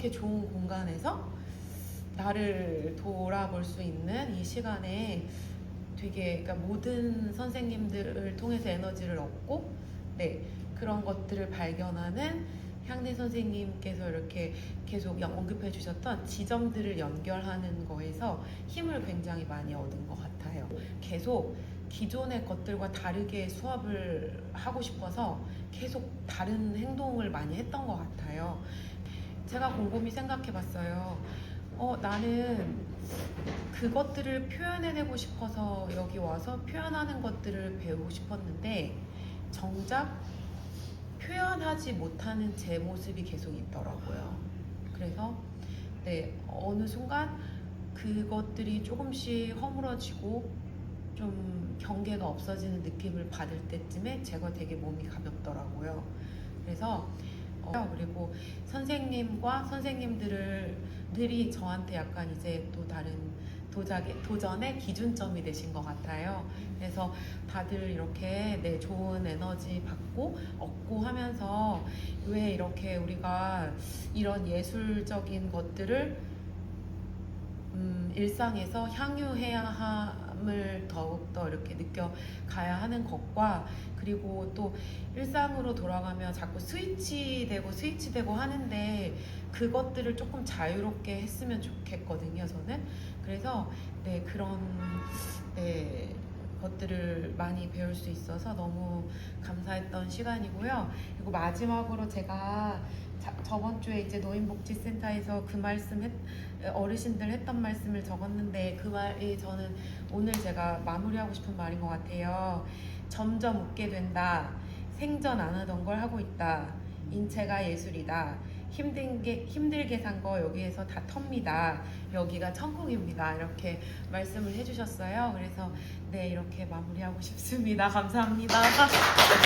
이렇게 좋은 공간에서 나를 돌아볼 수 있는 이 시간에 되게 그러니까 모든 선생님들을 통해서 에너지를 얻고 네 그런 것들을 발견하는 향리 선생님께서 이렇게 계속 언급해 주셨던 지점들을 연결하는 거에서 힘을 굉장히 많이 얻은 것 같아요. 계속 기존의 것들과 다르게 수업을 하고 싶어서 계속 다른 행동을 많이 했던 것 같아요. 제가 곰곰이 생각해 봤어요. 어, 나는 그것들을 표현해내고 싶어서 여기 와서 표현하는 것들을 배우고 싶었는데 정작 표현하지 못하는 제 모습이 계속 있더라고요. 그래서 네 어느 순간 그것들이 조금씩 허물어지고 좀 경계가 없어지는 느낌을 받을 때쯤에 제가 되게 몸이 가볍더라고요. 그래서 어, 그리고 선생님과 선생님들이 저한테 약간 이제 또 다른 도작의, 도전의 기준점이 되신 것 같아요. 그래서 다들 이렇게 네, 좋은 에너지 받고 얻고 하면서 왜 이렇게 우리가 이런 예술적인 것들을 음, 일상에서 향유해야 함을 더욱더 이렇게 느껴가야 하는 것과 그리고 또 일상으로 돌아가면 자꾸 스위치 되고 스위치 되고 하는데 그것들을 조금 자유롭게 했으면 좋겠거든요 저는. 그래서 네 그런 네 것들을 많이 배울 수 있어서 너무 감사했던 시간이고요. 그리고 마지막으로 제가 자- 저번 주에 이제 노인복지센터에서 그 말씀 했, 어르신들 했던 말씀을 적었는데 그 말이 저는 오늘 제가 마무리하고 싶은 말인 것 같아요. 점점 웃게 된다. 생전 안 하던 걸 하고 있다. 인체가 예술이다. 힘든 게 힘들게 산 거 여기에서 다 텁니다. 여기가 천국입니다. 이렇게 말씀을 해주셨어요. 그래서 네 이렇게 마무리하고 싶습니다. 감사합니다.